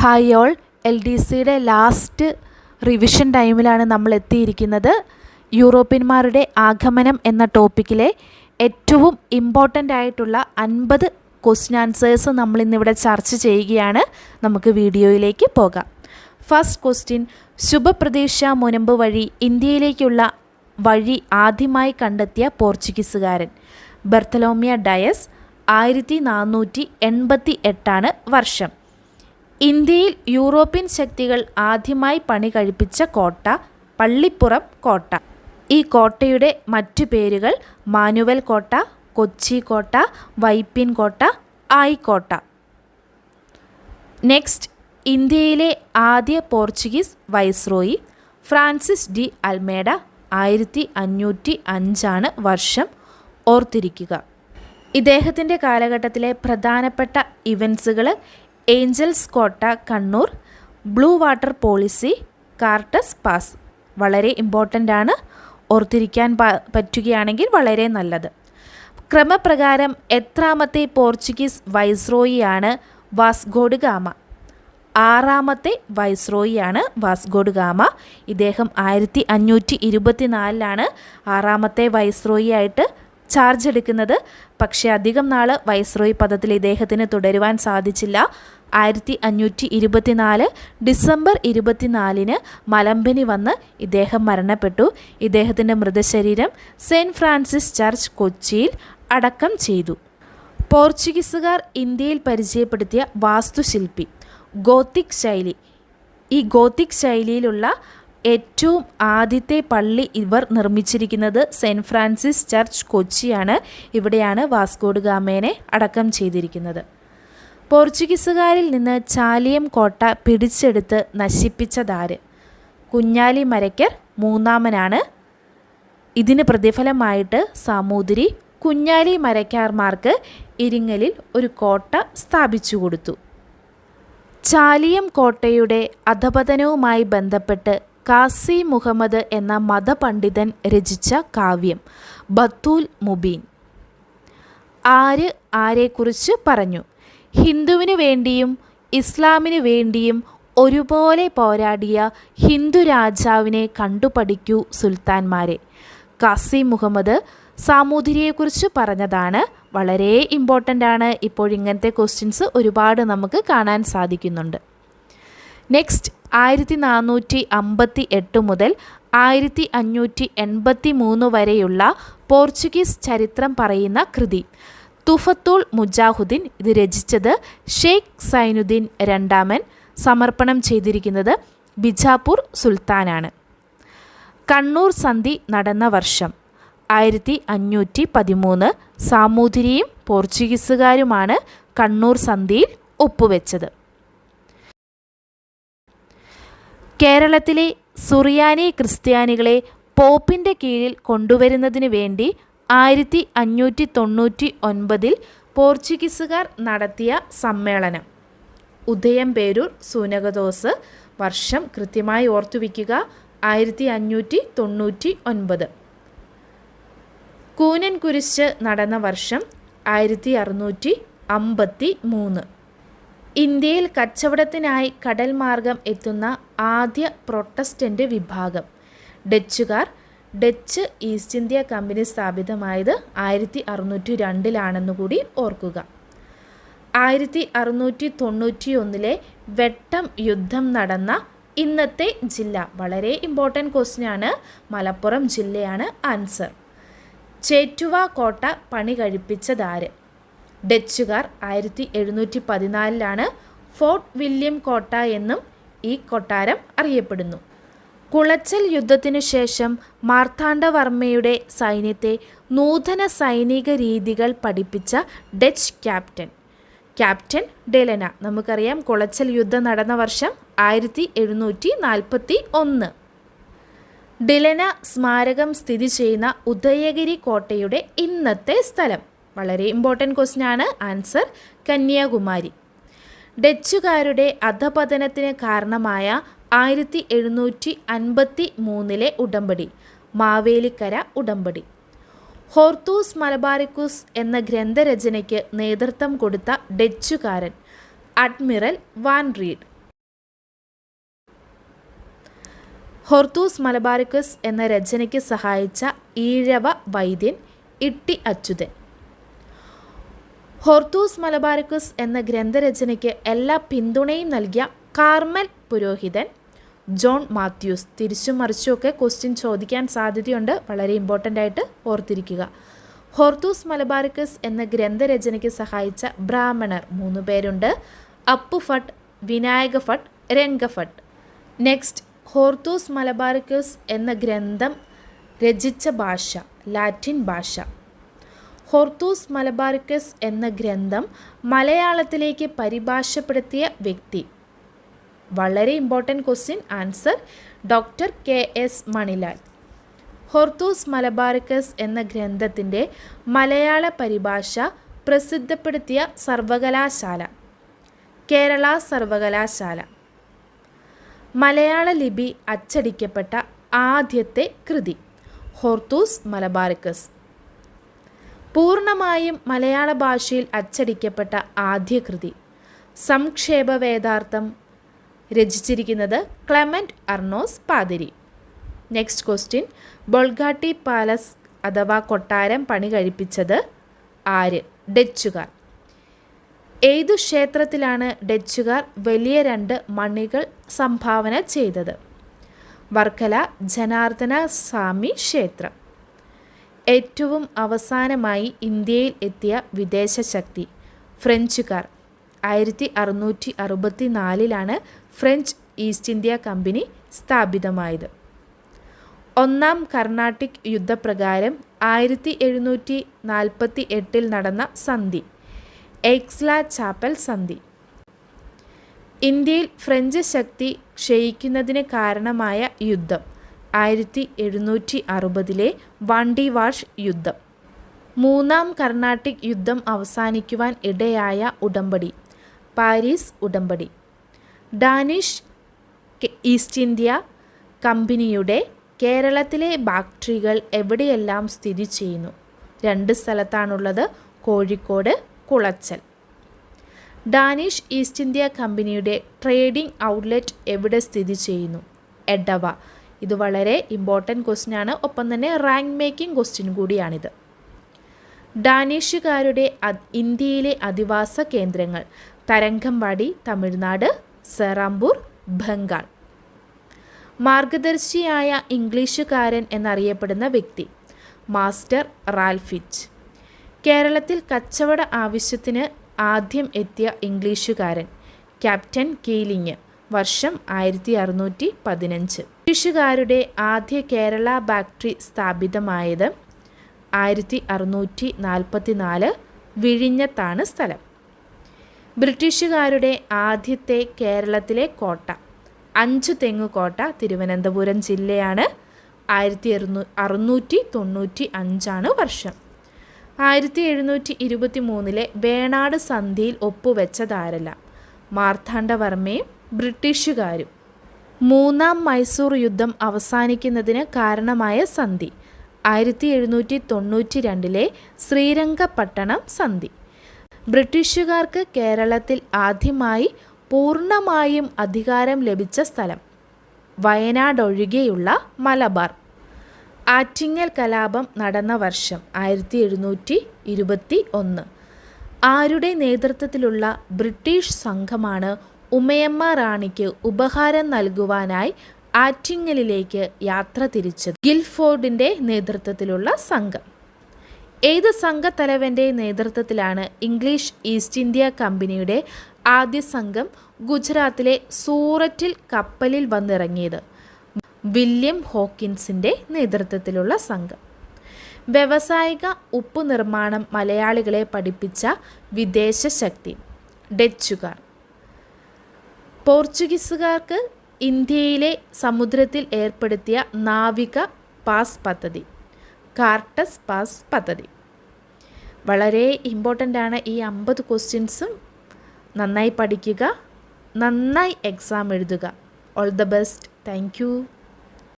Hi all. L D സിയുടെ last revision ടൈമിലാണ് നമ്മൾ എത്തിയിരിക്കുന്നത്. യൂറോപ്യന്മാരുടെ ആഗമനം എന്ന ടോപ്പിക്കിലെ ഏറ്റവും ഇമ്പോർട്ടന്റ് ആയിട്ടുള്ള അൻപത് ക്വസ്റ്റ്യൻ ആൻസേഴ്സ് നമ്മൾ ഇന്നിവിടെ ചർച്ച ചെയ്യുകയാണ്. നമുക്ക് വീഡിയോയിലേക്ക് പോകാം. ഫസ്റ്റ് ക്വസ്റ്റ്യൻ ശുഭപ്രതീക്ഷ മുനമ്പ് വഴി ഇന്ത്യയിലേക്കുള്ള വഴി ആദ്യമായി കണ്ടെത്തിയ പോർച്ചുഗീസുകാരൻ. ബർത്തലോമിയ ഡയസ് ആയിരത്തി നാനൂറ്റി എൺപത്തി എട്ടാണ് വർഷം. ഇന്ത്യയിൽ യൂറോപ്യൻ ശക്തികൾ ആദ്യമായി പണി കഴിപ്പിച്ച കോട്ട പള്ളിപ്പുറം കോട്ട. ഈ കോട്ടയുടെ മറ്റു പേരുകൾ മാനുവൽ കോട്ട കൊച്ചി കോട്ട വൈപ്പിൻ കോട്ട ആയിക്കോട്ട നെക്സ്റ്റ് ഇന്ത്യയിലെ ആദ്യ Portuguese viceroy Francis de Almeida ആയിരത്തി അഞ്ഞൂറ്റി അഞ്ചാണ് വർഷം ഓർത്തിരിക്കുക. ഇദ്ദേഹത്തിന്റെ കാലഘട്ടത്തിലെ പ്രധാനപ്പെട്ട ഇവൻസുകൾ ഏഞ്ചൽസ് കോട്ട കണ്ണൂർ ബ്ലൂ വാട്ടർ പോളിസി കാർട്ടസ് പാസ്. വളരെ ഇമ്പോർട്ടന്റ് ആണ്. ഓർത്തിരിക്കാൻ പറ്റുകയാണെങ്കിൽ വളരെ നല്ലത്. ക്രമപ്രകാരം എത്രാമത്തെ പോർച്ചുഗീസ് വൈസ്രോയിയാണ് വാസ്ഗോഡ് ഗാമ. ആറാമത്തെ വൈസ്രോയിയാണ് വാസ്ഗോഡ് ഗാമ. ഇദ്ദേഹം ആയിരത്തി അഞ്ഞൂറ്റി ഇരുപത്തിനാലിലാണ് ആറാമത്തെ വൈസ്രോയി ആയിട്ട് ചാർജ് എടുക്കുന്നത്. പക്ഷേ അധികം നാൾ വൈസ്രോയി പദത്തിൽ ഇദ്ദേഹത്തിന് തുടരുവാൻ സാധിച്ചില്ല. ആയിരത്തി അഞ്ഞൂറ്റി ഇരുപത്തിനാല് ഡിസംബർ ഇരുപത്തിനാലിന് മലമ്പനി വന്ന് ഇദ്ദേഹം മരണപ്പെട്ടു. ഇദ്ദേഹത്തിന്റെ മൃതശരീരം സെന്റ് ഫ്രാൻസിസ് ചർച്ച് കൊച്ചിയിൽ അടക്കം ചെയ്തു. പോർച്ചുഗീസുകാർ ഇന്ത്യയിൽ പരിചയപ്പെടുത്തിയ വാസ്തുശില്പി ഗോത്തിക് ശൈലി. ഈ ഗോത്തിക് ശൈലിയിലുള്ള ഏറ്റവും ആദ്യത്തെ പള്ളി ഇവർ നിർമ്മിച്ചിരിക്കുന്നത് സെന്റ് ഫ്രാൻസിസ് ചർച്ച് കൊച്ചിയാണ്. ഇവിടെയാണ് വാസ്കോഡ് ഗാമേനെ അടക്കം ചെയ്തിരിക്കുന്നത്. പോർച്ചുഗീസുകാരിൽ നിന്ന് ചാലിയം കോട്ട പിടിച്ചെടുത്ത് നശിപ്പിച്ചതാര്? കുഞ്ഞാലി മരയ്ക്കർ മൂന്നാമനാണ്. ഇതിന് പ്രതിഫലമായിട്ട് സാമൂതിരി കുഞ്ഞാലി മരക്കാർമാർക്ക് ഇരിങ്ങലിൽ ഒരു കോട്ട സ്ഥാപിച്ചു കൊടുത്തു. ചാലിയം കോട്ടയുടെ അധപതനവുമായി ബന്ധപ്പെട്ട് കാസി മുഹമ്മദ് എന്ന മതപണ്ഡിതൻ രചിച്ച കാവ്യം ബത്തൂൽ മുബീൻ. ആര് ആരെക്കുറിച്ച് പറഞ്ഞു? ഹിന്ദുവിന് വേണ്ടിയും ഇസ്ലാമിനു വേണ്ടിയും ഒരുപോലെ പോരാടിയ ഹിന്ദു രാജാവിനെ കണ്ടുപഠിക്കൂ സുൽത്താൻമാരെ. കാസി മുഹമ്മദ് സാമൂതിരിയെക്കുറിച്ച് പറഞ്ഞതാണ്. വളരെ ഇമ്പോർട്ടന്റ് ആണ്. ഇപ്പോൾ ഇങ്ങനത്തെ ക്വസ്റ്റ്യൻസ് ഒരുപാട് നമുക്ക് കാണാൻ സാധിക്കുന്നുണ്ട്. നെക്സ്റ്റ് ആയിരത്തി നാനൂറ്റി അമ്പത്തി എട്ട് മുതൽ ആയിരത്തി അഞ്ഞൂറ്റി എൺപത്തി മൂന്ന് വരെയുള്ള പോർച്ചുഗീസ് ചരിത്രം പറയുന്ന കൃതി. തുഫത്തുൾ മുജാഹുദ്ദീൻ. ഇത് രചിച്ചത് ഷെയ്ഖ് സൈനുദ്ദീൻ രണ്ടാമൻ. സമർപ്പണം ചെയ്തിരിക്കുന്നത് ബിജാപൂർ സുൽത്താനാണ്. കണ്ണൂർ സന്ധി നടന്ന വർഷം ആയിരത്തി അഞ്ഞൂറ്റി പതിമൂന്ന് സാമൂതിരിയും പോർച്ചുഗീസുകാരുമാണ് കണ്ണൂർ സന്ധിയിൽ ഒപ്പുവെച്ചത്. കേരളത്തിലെ സുറിയാനി ക്രിസ്ത്യാനികളെ പോപ്പിന്റെ കീഴിൽ കൊണ്ടുവരുന്നതിന് വേണ്ടി ആയിരത്തി അഞ്ഞൂറ്റി തൊണ്ണൂറ്റി ഒൻപതിൽ പോർച്ചുഗീസുകാർ നടത്തിയ സമ്മേളനം. ഉദയം പേരൂർ സൂനകദോസ് വർഷം കൃത്യമായി ഓർത്തുവയ്ക്കുക ആയിരത്തി അഞ്ഞൂറ്റി തൊണ്ണൂറ്റി ഒൻപത് കൂനൻ കുരിശ് നടന്ന വർഷം ആയിരത്തി അറുന്നൂറ്റി അമ്പത്തി മൂന്ന് ഇന്ത്യയിൽ കച്ചവടത്തിനായി കടൽ മാർഗം എത്തുന്ന ആദ്യ പ്രൊട്ടസ്റ്റന്റ് വിഭാഗം. ഡച്ചുകാർ ഡച്ച് ഈസ്റ്റ് ഇന്ത്യ കമ്പനി സ്ഥാപിതമായത് ആയിരത്തി അറുന്നൂറ്റി രണ്ടിലാണെന്ന് കൂടി ഓർക്കുക. ആയിരത്തി അറുന്നൂറ്റി തൊണ്ണൂറ്റി ഒന്നിലെ വെട്ടം യുദ്ധം നടന്ന ഇന്നത്തെ ജില്ല. വളരെ ഇമ്പോർട്ടന്റ് ക്വസ്റ്റ്യൻ ആണ്. മലപ്പുറം ജില്ലയാണ് ആൻസർ ചേറ്റുവ കോട്ട പണി കഴിപ്പിച്ചതാര്? ഡച്ചുകാർ ആയിരത്തി എഴുന്നൂറ്റി പതിനാലിലാണ് ഫോർട്ട് വില്യം കോട്ട എന്നും ഈ കൊട്ടാരം അറിയപ്പെടുന്നു. കുളച്ചൽ യുദ്ധത്തിനു ശേഷം മാർത്താണ്ഡവർമ്മയുടെ സൈന്യത്തെ നൂതന സൈനിക രീതികൾ പഠിപ്പിച്ച ഡച്ച് ക്യാപ്റ്റൻ. ക്യാപ്റ്റൻ ഡെലന. നമുക്കറിയാം കുളച്ചൽ യുദ്ധം നടന്ന വർഷം ആയിരത്തി എഴുന്നൂറ്റി നാൽപ്പത്തി ഒന്ന് ഡിലന സ്മാരകം സ്ഥിതി ചെയ്യുന്ന ഉദയഗിരി കോട്ടയുടെ ഇന്നത്തെ സ്ഥലം. വളരെ ഇമ്പോർട്ടന്റ് ക്വസ്റ്റ്യൻ ആണ്. ആൻസർ കന്യാകുമാരി. ഡച്ചുകാരുടെ അധപതനത്തിന് കാരണമായ ആയിരത്തി എഴുന്നൂറ്റി അൻപത്തി മൂന്നിലെ ഉടമ്പടി മാവേലിക്കര ഉടമ്പടി. ഹോർത്തൂസ് മലബാരിക്കുസ് എന്ന ഗ്രന്ഥരചനയ്ക്ക് നേതൃത്വം കൊടുത്ത ഡച്ചുകാരൻ admiral van Rheede. Hortus Malabaricus എന്ന രചനയ്ക്ക് സഹായിച്ച ഈഴവ വൈദ്യൻ ഇട്ടി അച്യുതൻ. ഹോർത്തൂസ് മലബാരിക്കസ് എന്ന ഗ്രന്ഥരചനയ്ക്ക് എല്ലാ പിന്തുണയും നൽകിയ കാർമൽ പുരോഹിതൻ ജോൺ മാത്യൂസ് തിരിച്ചും മറിച്ചുമൊക്കെ ക്വസ്റ്റ്യൻ ചോദിക്കാൻ സാധ്യതയുണ്ട്. വളരെ ഇമ്പോർട്ടന്റ് ആയിട്ട് ഓർത്തിരിക്കുക. ഹോർത്തൂസ് മലബാറിക്കസ് എന്ന ഗ്രന്ഥരചനയ്ക്ക് സഹായിച്ച ബ്രാഹ്മണർ മൂന്ന് പേരുണ്ട്. Appu Bhatt Vinayaka Bhatt Rangabhatt next Hortus Malabaricus എന്ന ഗ്രന്ഥം രചിച്ച ഭാഷ ലാറ്റിൻ ഭാഷ. ഹോർത്തൂസ് മലബാറിക്കസ് എന്ന ഗ്രന്ഥം മലയാളത്തിലേക്ക് പരിഭാഷപ്പെടുത്തിയ വ്യക്തി. വളരെ important question answer doctor K S Manilal. Hortus Malabaricus എന്ന ഗ്രന്ഥത്തിന്റെ മലയാള പരിഭാഷ പ്രസിദ്ധപ്പെടുത്തിയ സർവകലാശാല കേരള സർവകലാശാല. മലയാള ലിപി അച്ചടിക്കപ്പെട്ട ആദ്യത്തെ കൃതി ഹോർത്തൂസ് മലബാറിക്കസ് പൂർണമായും മലയാള ഭാഷയിൽ അച്ചടിക്കപ്പെട്ട ആദ്യ കൃതി സംക്ഷേപ വേദാർത്ഥം രചിച്ചിരിക്കുന്നത് ക്ലെമന്റ് അർണോസ് പാതിരി. നെക്സ്റ്റ് ക്വസ്റ്റ്യൻ ബൊൾഗാട്ടി പാലസ് അഥവാ കൊട്ടാരം പണി കഴിപ്പിച്ചത് ആര്? ഡച്ചുകാർ. ഏതു ക്ഷേത്രത്തിലാണ് ഡച്ചുകാർ വലിയ രണ്ട് മണികൾ സംഭാവന ചെയ്തത്? വർക്കല ജനാർദ്ദന സ്വാമി ക്ഷേത്രം. ഏറ്റവും അവസാനമായി ഇന്ത്യയിൽ എത്തിയ വിദേശ ശക്തി ഫ്രഞ്ചുകാർ. ആയിരത്തി അറുന്നൂറ്റി അറുപത്തി നാലിലാണ് ഫ്രഞ്ച് ഈസ്റ്റ് ഇന്ത്യ കമ്പനി സ്ഥാപിതമായത്. ഒന്നാം കർണാട്ടിക് യുദ്ധപ്രകാരം ആയിരത്തി എഴുന്നൂറ്റി നാൽപ്പത്തി എട്ടിൽ നടന്ന സന്ധി എക്സ്ല ചാപ്പൽ സന്ധി. ഇന്ത്യയിൽ ഫ്രഞ്ച് ശക്തി ക്ഷയിക്കുന്നതിന് കാരണമായ യുദ്ധം ആയിരത്തി എഴുന്നൂറ്റി അറുപതിലെ വാണ്ടിവാഷ് യുദ്ധം. മൂന്നാം കർണാട്ടിക് യുദ്ധം അവസാനിക്കുവാൻ ഇടയായ ഉടമ്പടി പാരീസ് ഉടമ്പടി. ഡാനിഷ് ഈസ്റ്റ് ഇന്ത്യ കമ്പനിയുടെ കേരളത്തിലെ ബാക്ടറികൾ എവിടെയെല്ലാം സ്ഥിതി ചെയ്യുന്നു? രണ്ട് സ്ഥലത്താണുള്ളത് Kozhikode Kulachal. Danish East India കമ്പനിയുടെ ട്രേഡിംഗ് ഔട്ട്ലെറ്റ് എവിടെ സ്ഥിതി ചെയ്യുന്നു? എഡവ. ഇത് വളരെ ഇമ്പോർട്ടന്റ് ക്വസ്റ്റ്യൻ ആണ് ഒപ്പം തന്നെ റാങ്ക് മേക്കിംഗ് ക്വസ്റ്റ്യൻ കൂടിയാണിത്. ഡാനിഷുകാരുടെ ഇന്ത്യയിലെ അധിവാസ കേന്ദ്രങ്ങൾ. തരംഗംവാടി തമിഴ്നാട് സെറാംപൂർ ബംഗാൾ. മാർഗദർശിയായ ഇംഗ്ലീഷുകാരൻ എന്നറിയപ്പെടുന്ന വ്യക്തി മാസ്റ്റർ റാൽഫിച്ച്. കേരളത്തിൽ കച്ചവട ആവശ്യത്തിന് ആദ്യം എത്തിയ ഇംഗ്ലീഷുകാരൻ ക്യാപ്റ്റൻ കീലിങ് വർഷം ആയിരത്തി അറുന്നൂറ്റി പതിനഞ്ച് ബ്രിട്ടീഷുകാരുടെ ആദ്യ കേരള ബാക്ടറി സ്ഥാപിതമായത് ആയിരത്തി അറുന്നൂറ്റി നാൽപ്പത്തി നാല് വിഴിഞ്ഞത്താണ് സ്ഥലം. ബ്രിട്ടീഷുകാരുടെ ആദ്യത്തെ കേരളത്തിലെ കോട്ട. അഞ്ചു തെങ്ങുകോട്ട തിരുവനന്തപുരം ജില്ലയാണ്. ആയിരത്തി അറുന്നൂ അറുന്നൂറ്റി തൊണ്ണൂറ്റി അഞ്ചാണ് വർഷം. ആയിരത്തി എഴുന്നൂറ്റി ഇരുപത്തി മൂന്നിലെ വേണാട് സന്ധിയിൽ ഒപ്പുവെച്ചതാരല്ല. മാർത്താണ്ഡവർമ്മയും ബ്രിട്ടീഷുകാരും. മൂന്നാം മൈസൂർ യുദ്ധം അവസാനിക്കുന്നതിന് കാരണമായ സന്ധി. ആയിരത്തി എഴുന്നൂറ്റി തൊണ്ണൂറ്റി രണ്ടിലെ ശ്രീരംഗപട്ടണം സന്ധി. ബ്രിട്ടീഷുകാർക്ക് കേരളത്തിൽ ആദ്യമായി പൂർണമായും അധികാരം ലഭിച്ച സ്ഥലം വയനാടൊഴികെയുള്ള മലബാർ. ആറ്റിങ്ങൽ കലാപം നടന്ന വർഷം ആയിരത്തി എഴുന്നൂറ്റി ഇരുപത്തി ഒന്ന് ആരുടെ നേതൃത്വത്തിലുള്ള ബ്രിട്ടീഷ് സംഘമാണ് ഉമയമ്മ റാണിക്ക് ഉപഹാരം നൽകുവാനായി ആറ്റിങ്ങലിലേക്ക് യാത്ര തിരിച്ചത്? ഗിൽഫോർഡിന്റെ നേതൃത്വത്തിലുള്ള സംഘം. ഏത് സംഘത്തലവന്റെ നേതൃത്വത്തിലാണ് ഇംഗ്ലീഷ് ഈസ്റ്റ് ഇന്ത്യ കമ്പനിയുടെ ആദ്യ സംഘം ഗുജറാത്തിലെ സൂററ്റിൽ കപ്പലിൽ വന്നിറങ്ങിയത്? വില്യം ഹോക്കിൻസിന്റെ നേതൃത്വത്തിലുള്ള സംഘം. വ്യവസായിക ഉപ്പ് നിർമ്മാണം മലയാളികളെ പഠിപ്പിച്ച വിദേശ ശക്തി ഡച്ചുകാർ. പോർച്ചുഗീസുകാർക്ക് ഇന്ത്യയിലെ സമുദ്രത്തിൽ ഏർപ്പെടുത്തിയ നാവിക പാസ് പദ്ധതി കാർട്ടസ് പാസ് പദ്ധതി. വളരെ ഇമ്പോർട്ടന്റ് ആണ് ഈ അമ്പത് ക്വസ്റ്റ്യൻസും നന്നായി പഠിക്കുക നന്നായി എക്സാം എഴുതുക. All the best thank